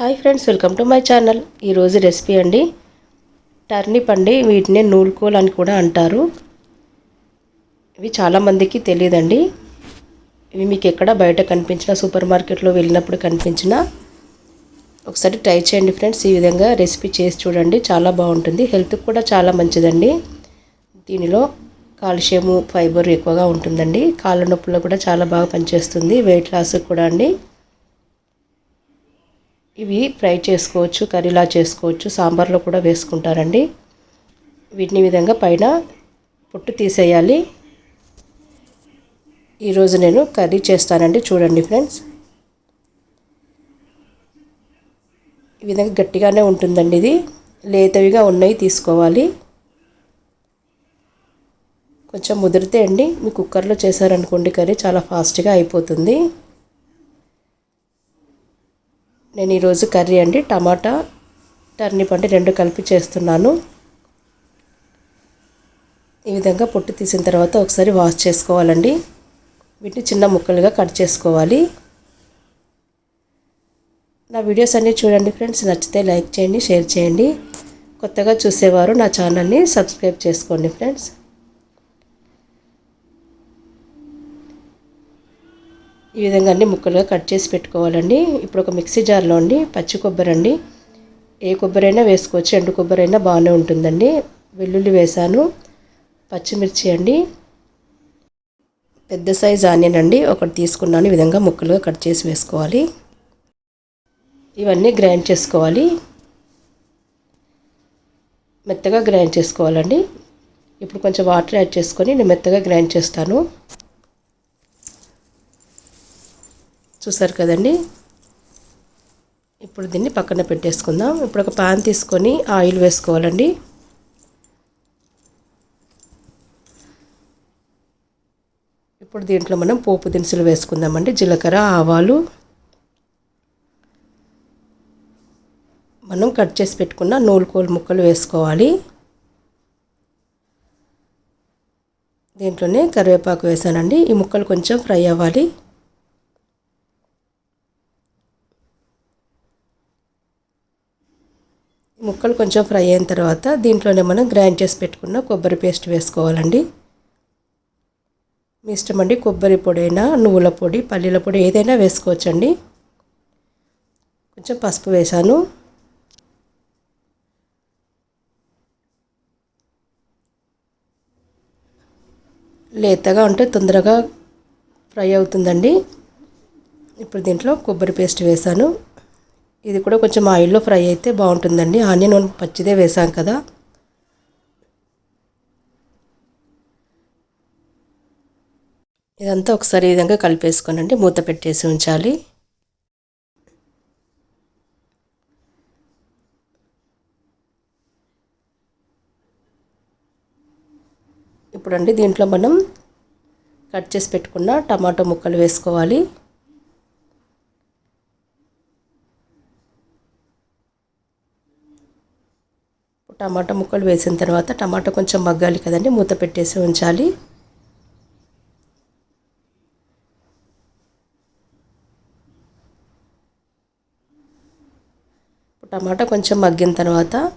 Hi friends welcome to my channel. ఈరోజు recipe అండి turnip అండి వీటిని నూలుకోలు అని కూడా అంటారు. ఇవి చాలామందికి తెలియదండి ఇవి మీకు ఎక్కడ బయట కనిపించిన సూపర్ మార్కెట్లో వెళ్ళినప్పుడు కనిపించిన ఒకసారి ట్రై చేయండి ఫ్రెండ్స్. ఈ విధంగా రెసిపీ చేసి చూడండి చాలా బాగుంటుంది. హెల్త్కి కూడా చాలా మంచిదండి. దీనిలో కాల్షియము ఫైబర్ ఎక్కువగా ఉంటుందండి. కాళ్ళ నొప్పులో కూడా చాలా బాగా పనిచేస్తుంది వెయిట్ లాస్కి కూడా అండి. ఇవి ఫ్రై చేసుకోవచ్చు కర్రీలా చేసుకోవచ్చు సాంబార్లో కూడా వేసుకుంటారండి. వీటిని విధంగా పైన పొట్టు తీసేయాలి. ఈరోజు నేను కర్రీ చేస్తానండి చూడండి ఫ్రెండ్స్. ఈ విధంగా గట్టిగానే ఉంటుందండి ఇది. లేతవిగా ఉన్నాయి తీసుకోవాలి. కొంచెం ముదిరితే అండి మీ కుక్కర్లో చేశారనుకోండి కర్రీ చాలా ఫాస్ట్గా అయిపోతుంది. నేను ఈరోజు కర్రీ అండి టమాటా టర్నిప్ అంటే రెండు కలిపి చేస్తున్నాను. ఈ విధంగా పొట్టు తీసిన తర్వాత ఒకసారి వాష్ చేసుకోవాలండి. వీటిని చిన్న ముక్కలుగా కట్ చేసుకోవాలి. నా వీడియోస్ అన్నీ చూడండి ఫ్రెండ్స్ నచ్చితే లైక్ చేయండి షేర్ చేయండి. కొత్తగా చూసేవారు నా ఛానల్ని సబ్స్క్రైబ్ చేసుకోండి ఫ్రెండ్స్. ఈ విధంగా అన్ని ముక్కలుగా కట్ చేసి పెట్టుకోవాలండి. ఇప్పుడు ఒక మిక్సీ జార్లో అండి పచ్చి కొబ్బరి అండి. ఏ కొబ్బరి అయినా వేసుకోవచ్చు ఎండు కొబ్బరి అయినా బాగానే ఉంటుందండి. వెల్లుల్లి వేసాను పచ్చిమిర్చి అండి. పెద్ద సైజ్ ఆనియన్ అండి ఒకటి తీసుకున్నాను. ఈ విధంగా ముక్కలుగా కట్ చేసి వేసుకోవాలి. ఇవన్నీ గ్రైండ్ చేసుకోవాలి. మెత్తగా గ్రైండ్ చేసుకోవాలండి. ఇప్పుడు కొంచెం వాటర్ యాడ్ చేసుకొని నేను మెత్తగా గ్రైండ్ చేస్తాను. చూసారు కదండి? ఇప్పుడు దీన్ని పక్కన పెట్టేసుకుందాం. ఇప్పుడు ఒక పాన్ తీసుకొని ఆయిల్ వేసుకోవాలండి. ఇప్పుడు దీంట్లో మనం పోపు దినుసులు వేసుకుందామండి. జీలకర్ర ఆవాలు. మనం కట్ చేసి పెట్టుకున్న నూలుకోలు ముక్కలు వేసుకోవాలి. దీంట్లోనే కరివేపాకు వేసానండి. ఈ ముక్కలు కొంచెం ఫ్రై అవ్వాలి. ముక్కలు కొంచెం ఫ్రై అయిన తర్వాత దీంట్లోనే మనం గ్రైండ్ చేసి పెట్టుకున్న కొబ్బరి పేస్ట్ వేసుకోవాలండి. మీ ఇష్టం అండి కొబ్బరి పొడి అయినా నువ్వుల పొడి పల్లీల పొడి ఏదైనా వేసుకోవచ్చండి. కొంచెం పసుపు వేసాను లేతగా ఉంటే తొందరగా ఫ్రై అవుతుందండి. ఇప్పుడు దీంట్లో కొబ్బరి పేస్ట్ వేసాను ఇది కూడా కొంచెం ఆయిల్లో ఫ్రై అయితే బాగుంటుందండి. ఆనియన్ పచ్చిదే వేసాం కదా. ఇదంతా ఒకసారి ఈ విధంగా కలిపేసుకోనండి మూత పెట్టేసి ఉంచాలి. ఇప్పుడండి దీంట్లో మనం కట్ చేసి పెట్టుకున్న టమాటో ముక్కలు వేసుకోవాలి. టమాటా ముక్కలు వేసిన తర్వాత టమాటా కొంచెం మగ్గాలి కదండి మూత పెట్టేసి ఉంచాలి. టమాటా కొంచెం మగ్గిన తర్వాత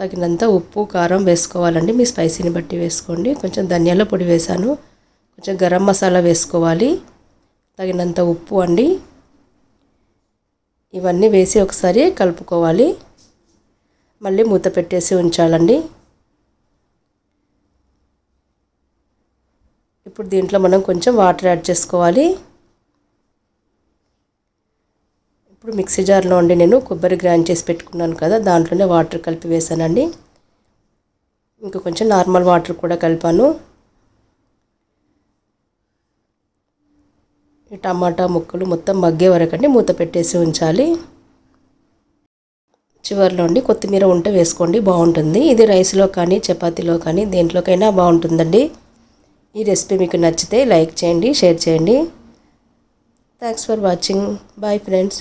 తగినంత ఉప్పు కారం వేసుకోవాలండి. మీ స్పైసీని బట్టి వేసుకోండి. కొంచెం ధనియాల పొడి వేసాను. కొంచెం గరం మసాలా వేసుకోవాలి. తగినంత ఉప్పు అండి. ఇవన్నీ వేసి ఒకసారి కలుపుకోవాలి. మళ్ళీ మూత పెట్టేసి ఉంచాలండి. ఇప్పుడు దీంట్లో మనం కొంచెం వాటర్ యాడ్ చేసుకోవాలి. ఇప్పుడు మిక్సీ జార్లో ఉండి నేను కొబ్బరి గ్రైండ్ చేసి పెట్టుకున్నాను కదా దాంట్లోనే వాటర్ కలిపి వేసానండి. ఇంకా కొంచెం నార్మల్ వాటర్ కూడా కలిపాను. ఈ టమాటా ముక్కలు మొత్తం మగ్గే వరకండి మూత పెట్టేసి ఉంచాలి. చివరిలో ఉండి కొత్తిమీర ఉంటే వేసుకోండి బాగుంటుంది. ఇది రైస్లో కానీ చపాతీలో కానీ దేంట్లోకైనా బాగుంటుందండి. ఈ రెసిపీ మీకు నచ్చితే లైక్ చేయండి షేర్ చేయండి. Thanks for watching bye friends